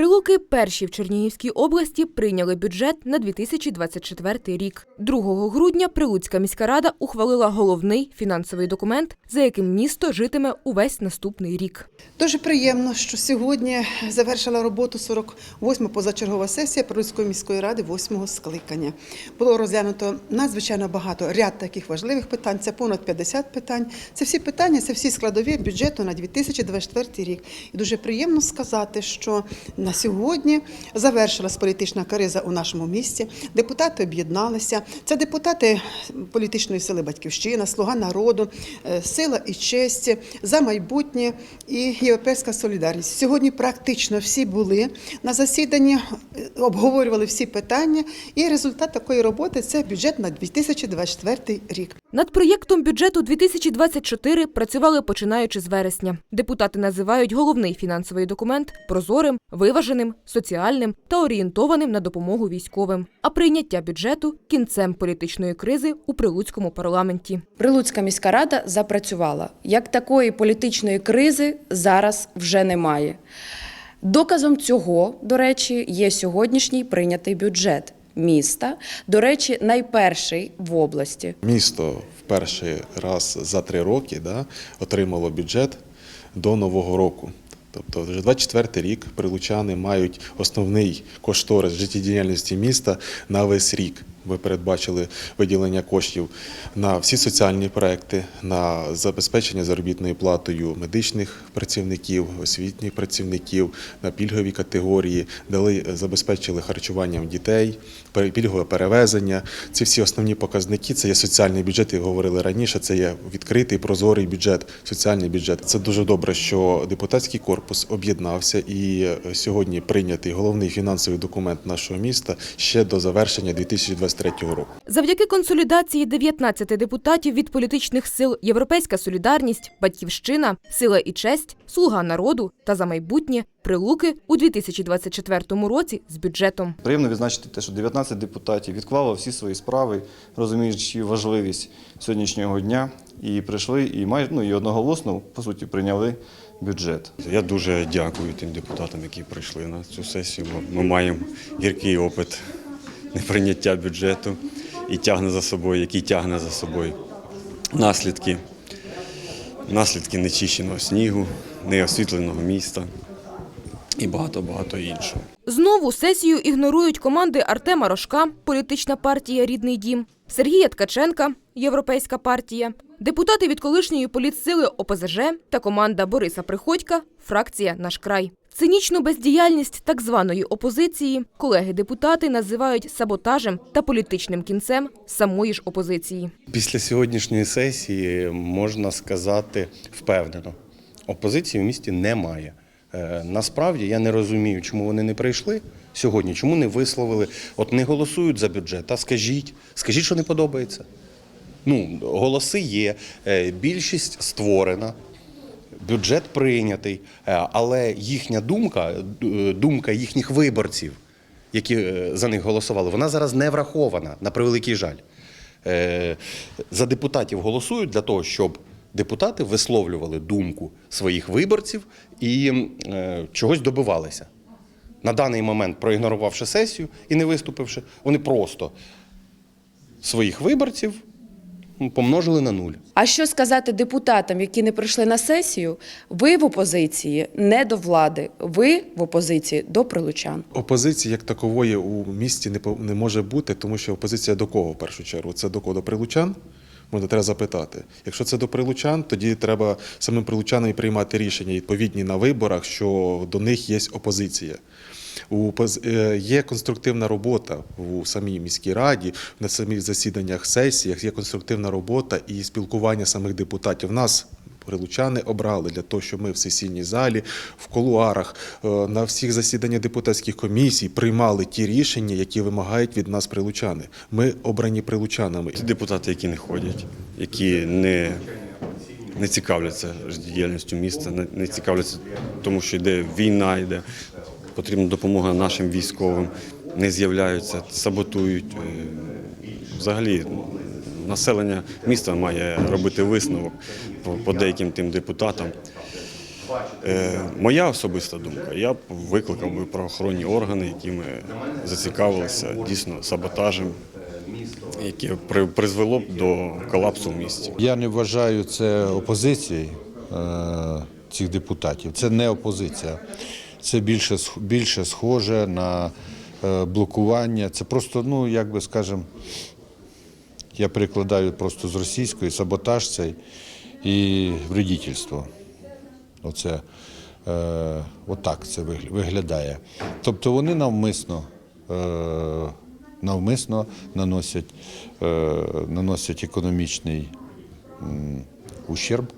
Прилуки перші в Чернігівській області прийняли бюджет на 2024 рік. 2 грудня Прилуцька міська рада ухвалила головний фінансовий документ, за яким місто житиме увесь наступний рік. Дуже приємно, що сьогодні завершила роботу 48-ма позачергова сесія Прилуцької міської ради 8-го скликання. Було розглянуто надзвичайно багато ряд таких важливих питань. Це понад 50 питань. Це всі питання, це всі складові бюджету на 2024 рік. І дуже приємно сказати, що на сьогодні завершилась політична криза у нашому місті. Депутати об'єдналися. Це депутати політичної сили Батьківщина, Слуга народу, е, сила і честь за майбутнє і європейська солідарність. Сьогодні практично всі були на засіданні, е, обговорювали всі питання. І результат такої роботи це бюджет на 2024 рік. Над проєктом бюджету 2024 працювали починаючи з вересня. Депутати називають головний фінансовий документ прозорим, виваженим, соціальним та орієнтованим на допомогу військовим. А прийняття бюджету кінцем політичної кризи у прилуцькому парламенті. Прилуцька міська рада запрацювала. Як такої політичної кризи зараз вже немає. Доказом цього, до речі, є сьогоднішній прийнятий бюджет міста. До речі, найперший в області. Місто в перший раз за три роки да, отримало бюджет до Нового року. Тобто вже 24 рік прилучани мають основний кошторис життєдіяльності міста на весь рік. Ви передбачили виділення коштів на всі соціальні проекти, на забезпечення заробітною платою медичних працівників, освітніх працівників, на пільгові категорії, дали забезпечили харчуванням дітей, пільгове перевезення. Ці всі основні показники. Це є соціальний бюджет, як говорили раніше. Це є відкритий прозорий бюджет, соціальний бюджет. Це дуже добре, що депутатський корпус об'єднався і е, сьогодні прийнятий головний фінансовий документ нашого міста ще до завершення 2023 року. Завдяки консолідації 19 депутатів від політичних сил Європейська солідарність, Батьківщина, Сила і честь, Слуга народу та за майбутнє прилуки у 2024 році з бюджетом. Приємно відзначити те, що 19 депутатів відклало всі свої справи, розуміючи важливість сьогоднішнього дня, і прийшли і майже ну і одноголосно по суті прийняли бюджет. Я дуже дякую тим депутатам, які прийшли на цю сесію. бо Ми маємо гіркий опит неприйняття бюджету і тягне за собою, який тягне за собою наслідки, наслідки нечищеного снігу, неосвітленого міста і багато-багато іншого. Знову сесію ігнорують команди Артема Рожка, політична партія Рідний дім, Сергія Ткаченка, Європейська партія, депутати від колишньої політсили ОПЗЖ та команда Бориса Приходька, фракція Наш край. Цинічну бездіяльність так званої опозиції колеги-депутати називають саботажем та політичним кінцем самої ж опозиції. Після сьогоднішньої сесії можна сказати впевнено, опозиції в місті немає. Е, Насправді я не розумію, чому вони не прийшли сьогодні, чому не висловили, от не голосують за бюджет, а скажіть, скажіть, що не подобається. Ну, голоси є, е, більшість створена, бюджет прийнятий, е, але їхня думка, думка їхніх виборців, які е, за них голосували, вона зараз не врахована, на превеликий жаль. Е, За депутатів голосують для того, щоб депутати висловлювали думку своїх виборців і е, чогось добивалися. На даний момент, проігнорувавши сесію і не виступивши, вони просто своїх виборців помножили на нуль. А що сказати депутатам, які не прийшли на сесію? Ви в опозиції не до влади, ви в опозиції до прилучан. Опозиції як такової у місті не по- не може бути, тому що опозиція до кого в першу чергу? Це до кого? До прилучан? Можна треба запитати. Якщо це до прилучан, тоді треба самим прилучанам і приймати рішення відповідні на виборах, що до них є опозиція. У е, є конструктивна робота у самій міській раді, на самих засіданнях сесіях є конструктивна робота і спілкування самих депутатів. Нас Прилучани обрали для того, щоб ми в сесійній залі, в кулуарах, е, на всіх засіданнях депутатських комісій приймали ті рішення, які вимагають від нас прилучани. Ми обрані прилучанами. Ті депутати, які не ходять, які не, не цікавляться діяльністю міста, не цікавляться тому, що йде війна, йде потрібна допомога нашим військовим, не з'являються, саботують. Е, Взагалі, населення міста має робити висновок по, деяким тим депутатам. Е, моя особиста думка, я б викликав би правоохоронні органи, які ми зацікавилися дійсно саботажем, яке при- призвело б до колапсу в місті. Я не вважаю це опозицією е, цих депутатів. Це не опозиція. Це більше, більше схоже на е, блокування. Це просто, ну, як би скажемо, я перекладаю просто з російської саботаж цей і вредительство. Оце е, отак це виглядає. Тобто вони навмисно, е, навмисно наносять, е, наносять економічний ущерб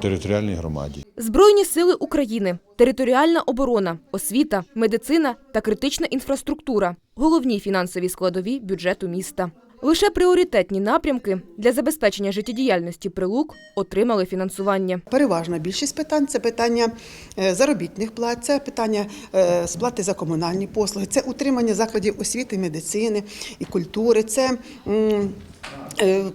територіальній громаді. Збройні сили України, територіальна оборона, освіта, медицина та критична інфраструктура головні фінансові складові бюджету міста. Лише пріоритетні напрямки для забезпечення життєдіяльності прилук отримали фінансування. Переважна більшість питань це питання е, заробітних плат, це питання е, сплати за комунальні послуги, це утримання закладів освіти, медицини і культури, це е,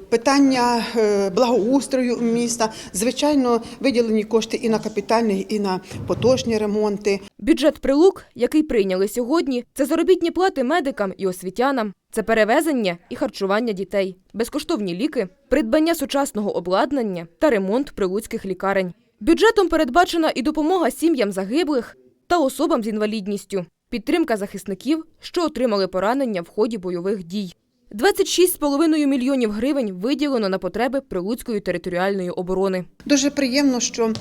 питання е, благоустрою міста. Звичайно, виділені кошти і на капітальні, і на поточні ремонти. Бюджет прилук, який прийняли сьогодні, це заробітні плати медикам і освітянам, це перевезення і харчування дітей, безкоштовні ліки, придбання сучасного обладнання та ремонт прилуцьких лікарень. Бюджетом передбачена і допомога сім'ям загиблих та особам з інвалідністю, підтримка захисників, що отримали поранення в ході бойових дій. 26,5 мільйонів гривень виділено на потреби Прилуцької територіальної оборони. Дуже приємно, що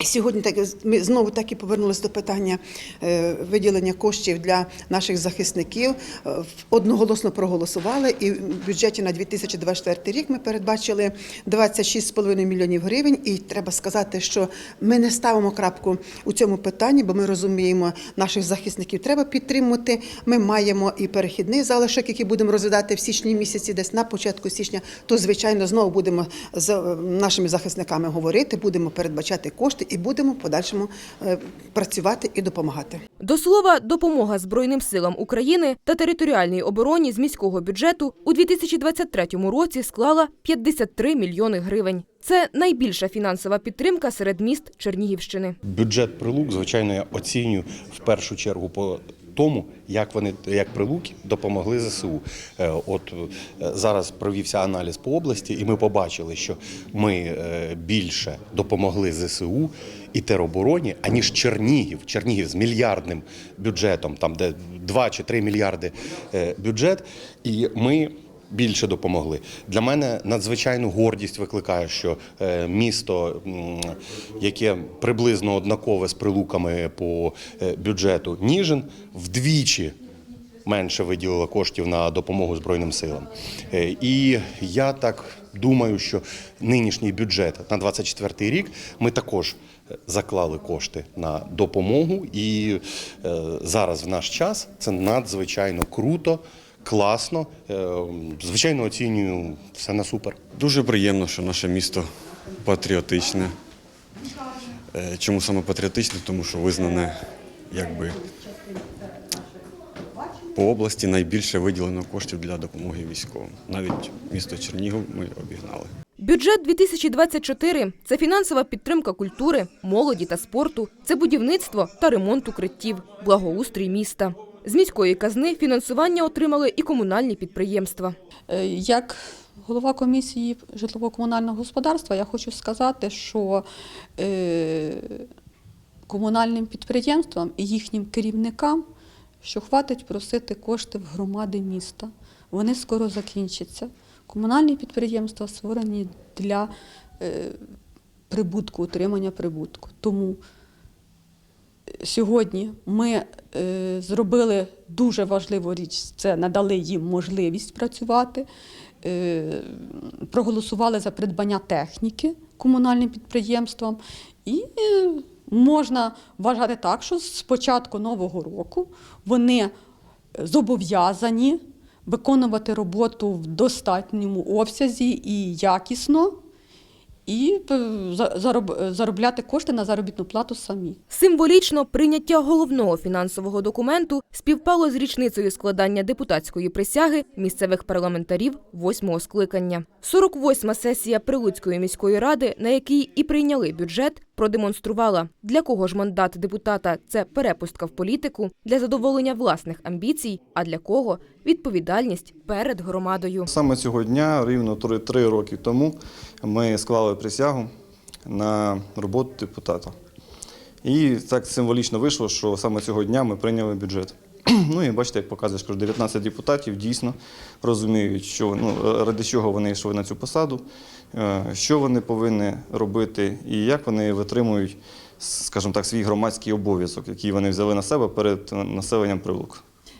сьогодні так ми знову таки повернулися до питання е, виділення коштів для наших захисників. Е, Одноголосно проголосували, і в бюджеті на 2024 рік ми передбачили 26,5 мільйонів гривень. І треба сказати, що ми не ставимо крапку у цьому питанні, бо ми розуміємо, наших захисників треба підтримувати. Ми маємо і перехідний залишок, який будемо розглядати в січні місяці, десь на початку січня. То звичайно знову будемо з е, нашими захисниками говорити, будемо передбачати кошти і будемо в подальшому е, працювати і допомагати. До слова, допомога Збройним силам України та територіальній обороні з міського бюджету у 2023 році склала 53 мільйони гривень. Це найбільша фінансова підтримка серед міст Чернігівщини. Бюджет прилук, звичайно, я оцінюю в першу чергу по тому, як вони як прилуки допомогли ЗСУ. Е, От е, зараз провівся аналіз по області, і ми побачили, що ми е, більше допомогли ЗСУ і теробороні, аніж Чернігів. Чернігів з мільярдним бюджетом, там де 2 чи 3 мільярди бюджет, і ми більше допомогли. Для мене надзвичайну гордість викликає, що е, місто, яке приблизно однакове з прилуками по е, бюджету Ніжин, вдвічі. Менше виділило коштів на допомогу Збройним силам. Е, І я так думаю, що нинішній бюджет на 24 рік ми також заклали кошти на допомогу. І зараз в наш час це надзвичайно круто, класно. Е, Звичайно, оцінюю все на супер. Дуже приємно, що наше місто патріотичне. Е, Чому саме патріотичне? Тому що визнане якби по області найбільше виділено коштів для допомоги військовим. Навіть місто Чернігів ми обігнали. Бюджет 2024 – це фінансова підтримка культури, молоді та спорту, це будівництво та ремонт укриттів, благоустрій міста. З міської казни фінансування отримали і комунальні підприємства. Е, Як голова комісії житлово-комунального господарства, я хочу сказати, що е, комунальним підприємствам і їхнім керівникам, що хватить просити кошти в громади міста. Вони скоро закінчаться. Комунальні підприємства створені для е, прибутку, утримання прибутку. Тому сьогодні ми е, зробили дуже важливу річ, це надали їм можливість працювати, е, проголосували за придбання техніки комунальним підприємствам. І е, можна вважати так, що з початку нового року вони зобов'язані виконувати роботу в достатньому обсязі і якісно. І е, заробляти кошти на заробітну плату самі. Символічно прийняття головного фінансового документу співпало з річницею складання депутатської присяги місцевих парламентарів восьмого скликання. 48-ма сесія Прилуцької міської ради, на якій і прийняли бюджет, продемонструвала, для кого ж мандат депутата це перепустка в політику для задоволення власних амбіцій, а для кого відповідальність перед громадою. Саме цього дня, рівно три, роки тому, ми склали присягу на роботу депутата. І так символічно вийшло, що саме цього дня ми прийняли бюджет. Ну і бачите, як показує, що 19 депутатів дійсно розуміють, що ну, ради чого вони йшли на цю посаду, е, що вони повинні робити і як вони витримують, скажімо так, свій громадський обов'язок, який вони взяли на себе перед населенням Прилук.